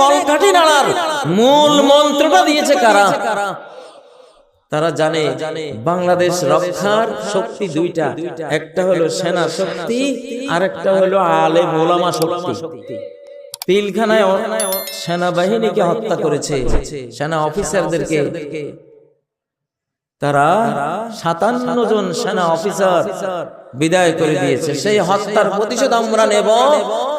কলকাঠি নাড়ার মূল মন্ত্রটা দিয়েছে কারা? তারা জানে, বাংলাদেশ রক্ষার শক্তি দুইটা। একটা হলো সেনা শক্তি আর একটা হলো আলে মোলামা শক্তি। পিলখানায় সেনাবাহিনীকে হত্যা করেছে। সেনা অফিসারদেরকে তারা সাতান্ন জন সেনা অফিসার বিদায় করে দিয়েছে। সেই হত্যার প্রতিশোধ আমরা নেব।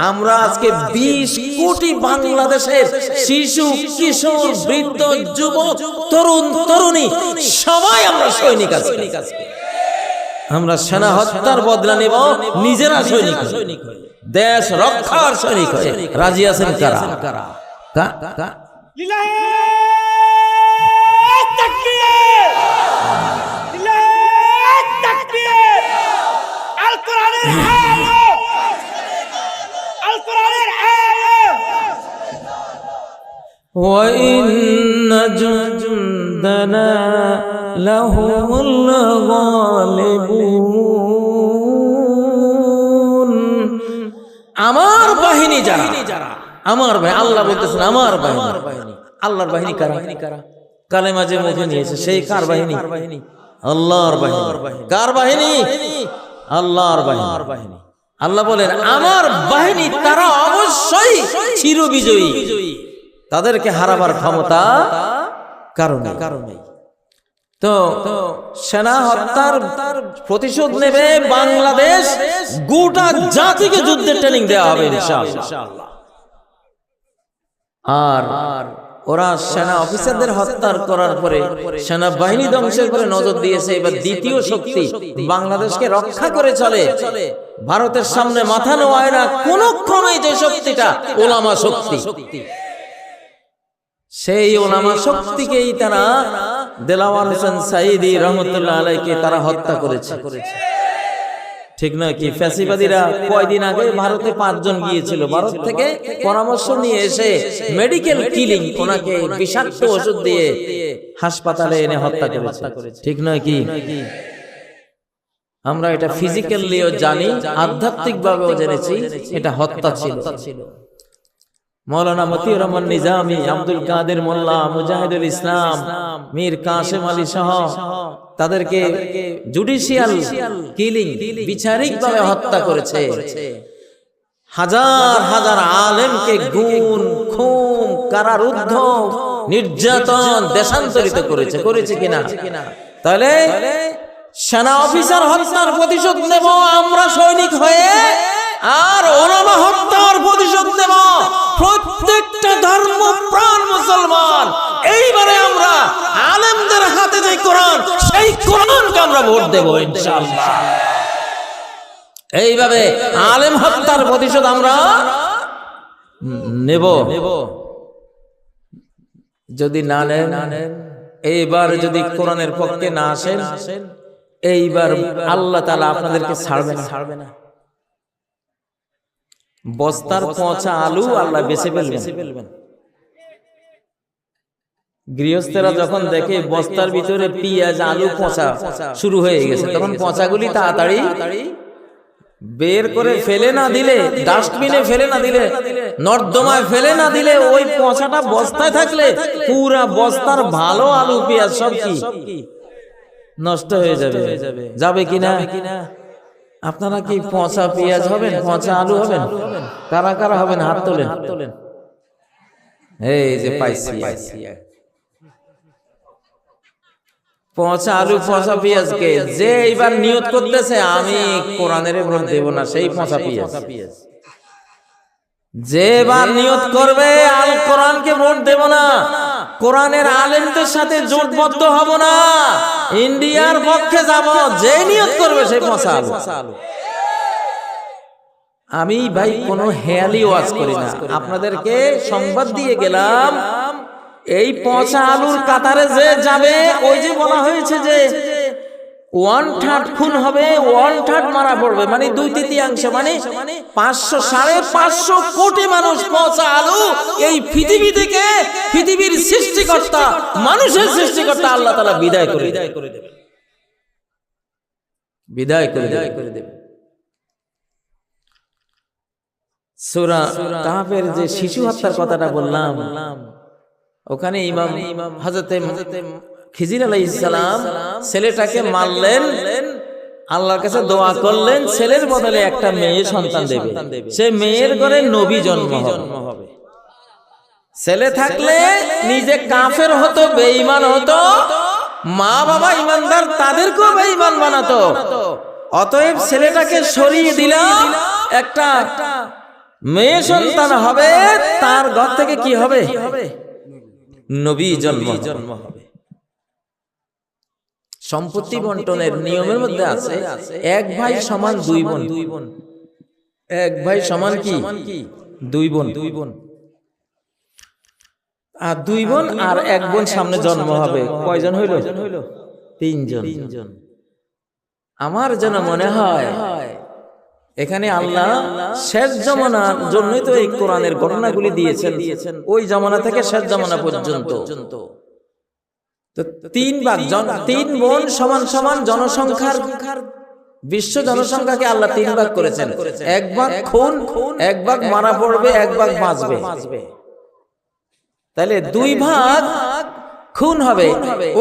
আমরা আজকে বিশ কোটি বাংলাদেশের শিশু কিশোর বৃদ্ধ যুবক তরুণ তরুণী সবাই আমরা সৈনিক আজকে। আমরা সেনা হত্যার বদলা নেব নিজেরা সৈনিক দেশ রক্ষার সৈনিক হয়ে। রাজি আছেন কারা? কা- কা- লিলাহে তাকবীর লিলাহে তাকবীর আল কোরআনের আয়াত আল কোরআনের আয়াত وإن جندنا لهم الغالبون আমার বাহিনী যারা আমার বাহিনী আল্লাহ বলতেছেন আমার বাহিনী আল্লাহর বাহিনী কারা কালে মাঝে মুখে নিয়েছে সেই কার বাহিনী? আল্লাহর বাহিনী। কার বাহিনী? আল্লাহর বাহিনী। আল্লাহ বলেন আমার বাহিনী তারা অবশ্যই চিরবিজয়ী। তাদেরকে হারাবার ক্ষমতা কারণে কারণে তো সেনা হত্যার প্রতিশোধ নেবে বাংলাদেশ। গোটা জাতিকে যুদ্ধের ট্রেনিং দেওয়া হবে ইনশাআল্লাহ। আর ওরা সেনা অফিসারদের হত্যার করার পরে সেনা বাহিনী ধ্বংসের করে নজর দিয়েছে। এবার দ্বিতীয় শক্তি বাংলাদেশকে রক্ষা করে চলে। ভারতের সামনে মাথা নোয়ায় না কোনক্ষণই যে শক্তিটা ওলামা শক্তি। সেই ওলামা শক্তিকেই তারা দেলাওয়ার হোসেন সাইদি রহমতুল্লাহ আলাইকে তারা হত্যা করেছে। ঠিক নয় কি? ফ্যাসিবাদীরা কয়দিন আগে ভারতে পাঁচজন গিয়েছিল। ভারত থেকে পরামর্শ নিয়ে এসে মেডিকেল কিলিং ওনাকে বিষাক্ত ওষুধ দিয়ে হাসপাতালে এনে হত্যা করেছে। ঠিক নয় কি? আমরা এটা ফিজিক্যালিও জানি আধ্যাত্মিক ভাবেও জেনেছি এটা হত্যা ছিল। মৌলানা মতিউর রহমান নিজামি, আব্দুল কাদের মোল্লা, মুজাহিদুল ইসলাম, মীর কাসেম আলী সহ তাদেরকে জুডিশিয়াল কিলিং বিচারিক ভাবে হত্যা করেছে। হাজার হাজার আলেমকে গুণ খুন, কারারুদ্ধ, নির্যাতন দেশান্তরিত করেছে করেছে কিনা? তাহলে সেনা অফিসার হত্যার প্রতিশোধ নেব, আমরা সৈনিক হয়ে আর ওলামা হত্যার প্রতিশোধ নেব। প্রত্যেকটা ধর্ম প্রাণ মুসলমান। এইবারে আমরা আলেমদের হাতে যে কোরআন, সেই কোরআনকে আমরা ভোট দেব ইনশাআল্লাহ। এইভাবে আলেম হত্যার প্রতিশোধ আমরা নেব। যদি না নেন, এইবার যদি কোরআনের পক্ষে না আসেন, এইবার আল্লাহ তালা আপনাদেরকে ছাড়বে না ছাড়বে না। বস্তার পচা আলু আল্লাহ বেছে ফেলবেন। গৃহস্থেরা যখন দেখে বস্তার ভিতরে পেঁয়াজ আলু পচা শুরু হয়ে গেছে। তখন পচাগুলি তাড়াতাড়ি বের করে ফেলে না দিলে ডাস্টবিনে ফেলে না দিলে নর্দমায় ফেলে না দিলে ওই পচাটা বস্তায় থাকলে পুরা বস্তার ভালো আলু পেঁয়াজ সব কি? নষ্ট হয়ে যাবে। যাবে। কিনা? আপনারা কি পচা পেঁয়াজ হবেন? পচা আলু হবেন? কারা কারা হবেন? হাত তোলেন। এই যে পাইছি। পচা আলু পচা পেঁয়াজকে যে এইবার নিয়ত করতেছে আমি কোরআনের ভোট দেব না সেই পচা পেঁয়াজ। যে এবার নিয়ত করবে আল কোরআনকে ভোট দেব না। কোরআনের আলেমদের সাথে জোটবদ্ধ হব না। ইন্ডিয়ার পক্ষে যাব, যে নিয়োগ করবে সেই আলু আমি ভাই কোন হেয়ালি ওয়াজ করি না। আপনাদেরকে সংবাদ দিয়ে গেলাম, এই পচা আলুর কাতারে যে যাবে, ওই যে বলা হয়েছে যে ওয়ান থার্ড খুন হবে, ওয়ান থার্ড মারা পড়বে মানে দুই তৃতীয়াংশ মানে পাঁচশো সাড়ে পাঁচশো কোটি মানুষ পচা আলু এই পৃথিবী থেকে, পৃথিবীর সৃষ্টিকর্তা, মানুষের সৃষ্টিকর্তা আল্লাহ তালা বিদায় করে দেবে। বিদায় করে দেবে। সুরা কাহাফের যে শিশু হত্যার কথাটা বললাম, ওখানে ইমাম হাজরতে খিজির আলাইহিস সালাম ছেলেটাকে মারলেন, আল্লাহর কাছে দোয়া করলেন, ছেলের বদলে একটা মেয়ে সন্তান দেবে। সে মেয়ের ঘরে নবী জন্ম হবে। ছেলে থাকলে নিজে কাফের হতো, বেঈমান হতো, মা বাবা ইমানদার তাদেরকেও বেঈমান বানাতো। অতএব ছেলেটাকে সরিয়ে দিলাম একটা মেয়ে সন্তান হবে, তার ঘর থেকে কি হবে? নবী জন্ম জন্ম হবে। সম্পত্তি বন্টনের নিয়মের মধ্যে আছে এক ভাই সমান দুই বোন। দুই বোন। এক ভাই সমান কি? দুই বোন। দুই বোন। আর দুই বোন আর এক বোন সামনে জন্ম হবে। কয়জন হইল? তিনজন। তিনজন। আমার যেন মনে হয় এখানে আল্লাহ শেষ জমানার জন্যই তো এই কোরআনের ঘটনাগুলি দিয়েছেন। দিয়েছেন। ওই জমানা থেকে শেষ জমানা পর্যন্ত। তো তিন ভাগ জন তিন বোন সমান সমান জনসংখ্যার বিশ্ব জনসংখ্যাকে আল্লাহ তিন ভাগ করেছেন। এক ভাগ খুন এক ভাগ মারা পড়বে এক ভাগ বাঁচবে। তাহলে দুই ভাগ খুন হবে।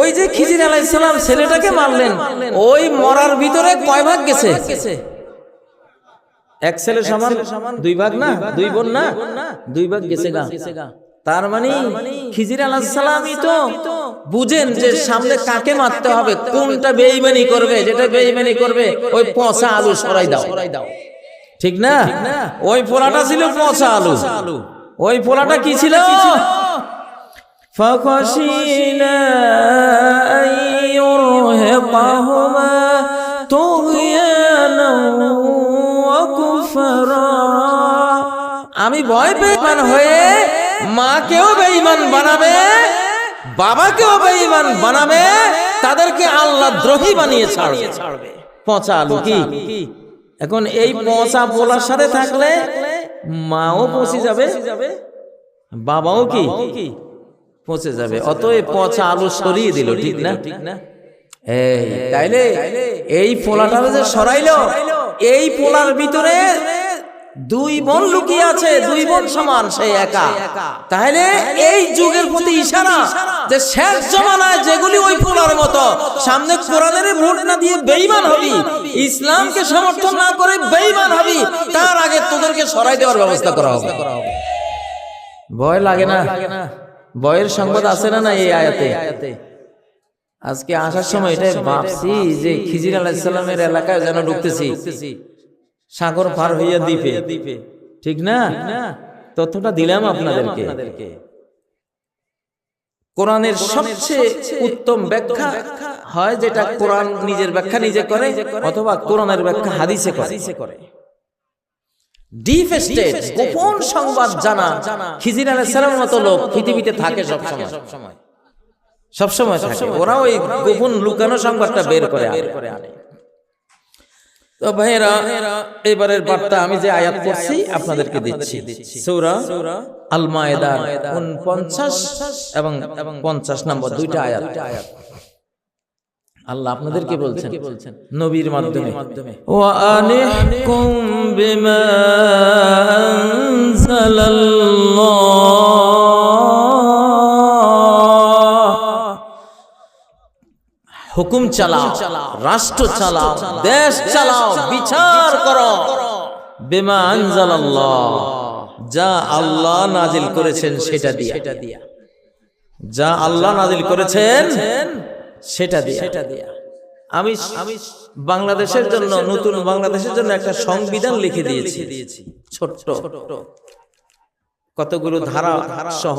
ওই যে খিজির আলাইসালাম ছেলেটাকে মারলেন ওই মরার ভিতরে কয় ভাগ গেছে? এক ছেলে সমান দুই ভাগ না? দুই বোন না? দুই ভাগ গেছে গা। তার মানে খিজির আলাইসালামই তো বুঝেন যে সামনে কাকে মারতে হবে কোনটা বেইমানি করবে যেটা বেইমানি করবে ওই পচা আলু সরাই দাও ঠিক না ওই পোলাটা ছিল পচা আলু ওই পোলাটা কি ছিল فخشينا أن يرهقهما طغيانا وكفرا আমি ভয় বেঈমান হয়ে মাকেও বেঈমান বানাবে বাবাকেও বেঈমান বানাবে তাদেরকে আল্লাহ দ্রোহী বানিয়ে ছাড়বে। পচা আলু কি এখন এই পচা পোলার সাথে থাকলে মাও পচে যাবে বাবাও কি? পচে যাবে। অতএব পচা আলু সরিয়ে দিল ঠিক না? ঠিক না? এই তাইলে এই পোলাটা যে সরাইলো এই পোলার ভিতরে দুই বোন লুকিয়ে আছে দুই বোন সমান সেই একা। তাহলে এই যুগের প্রতি ইশারা যে শেষ জমানায় যেগুলি ওই পোলার মতো সামনে কোরআনের ভোট না দিয়ে বেঈমান হবি ইসলামকে সমর্থন না করে বেঈমান হবি তার আগে তোদেরকে সরাই দেওয়ার ব্যবস্থা করা হবে। ভয় লাগে না? বয়ের সংবাদ আছে না না এই আয়াতে? আজকে আসার সময় এটাই ভাবছি যে খিজির আলাহিসাল্লামের এলাকায় যেন ঢুকতেছি। সাগর পার হইয়া দ্বীপে। ঠিক না? তথ্যটা দিলাম আপনাদেরকে। কোরআনের সবচেয়ে উত্তম ব্যাখ্যা হয় যেটা কোরআন নিজের ব্যাখ্যা নিজে করে অথবা কোরআনের ব্যাখ্যা হাদিসে করে। ডিপ স্টেট গোপন সংবাদ জানা। খিজির আলাইহিস মতো লোক পৃথিবীতে থাকে সব সময় সব সময় থাকে। ওরা ওই গোপন লুকানো সংবাদটা বের করে আনে। তো ভাইয়েরা, এবারের বার্তা আমি যে আয়াত করছি আপনাদেরকে দিচ্ছি। সূরা আল মায়েদা পঞ্চাশ এবং পঞ্চাশ নম্বর দুইটা আয়াত। আল্লাহ আপনাদেরকে বলছেন, নবীর মাধ্যমে। ওয়ানিহকুম বিমা আনজালাল্লাহ। হুকুম চালাও রাষ্ট্র চালাও দেশ চালাও বিচার করো। বিমা আনজালাল্লাহ। যা আল্লাহ নাজিল করেছেন সেটা দিয়া। যা আল্লাহ নাজিল করেছেন সেটা দিয়া। সেটা দিয়া। আমি আমি বাংলাদেশের জন্য নতুন বাংলাদেশের জন্য একটা সংবিধান লিখে দিয়েছি। দিয়েছি। ছোট্ট। কতগুলো ধারা সহ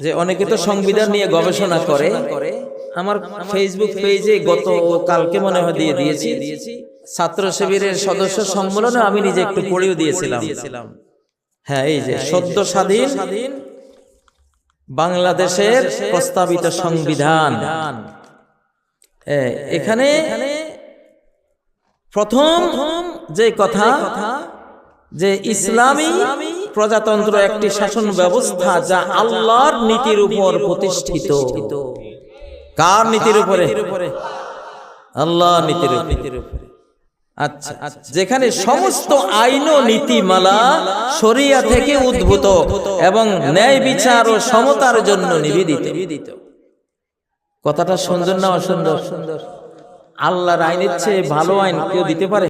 যে অনেকে তো সংবিধান নিয়ে গবেষণা করে। আমার ফেসবুক পেজে গত কালকে মনে হয় দিয়ে দিয়েছি। ছাত্র শিবিরের সদস্য সম্মেলনে আমি নিজে একটু পড়েও দিয়েছিলাম। হ্যাঁ এই যে সদ্য স্বাধীন বাংলাদেশের প্রস্তাবিত সংবিধান। এখানে প্রথম যে কথা যে ইসলামী প্রজাতন্ত্র একটি শাসন ব্যবস্থা যা আল্লাহর নীতির উপর প্রতিষ্ঠিত। কার নীতির উপরে? আল্লাহ নীতির উপরে। আচ্ছা যেখানে সমস্ত আইন ও নীতিমালা শরিয়া থেকে উদ্ভূত এবং ন্যায় বিচার ও সমতার জন্য নিবেদিত। কথাটা সুন্দর না অসুন্দর? সুন্দর। আল্লাহর আইনের চেয়ে ভালো আইন কেউ দিতে পারে?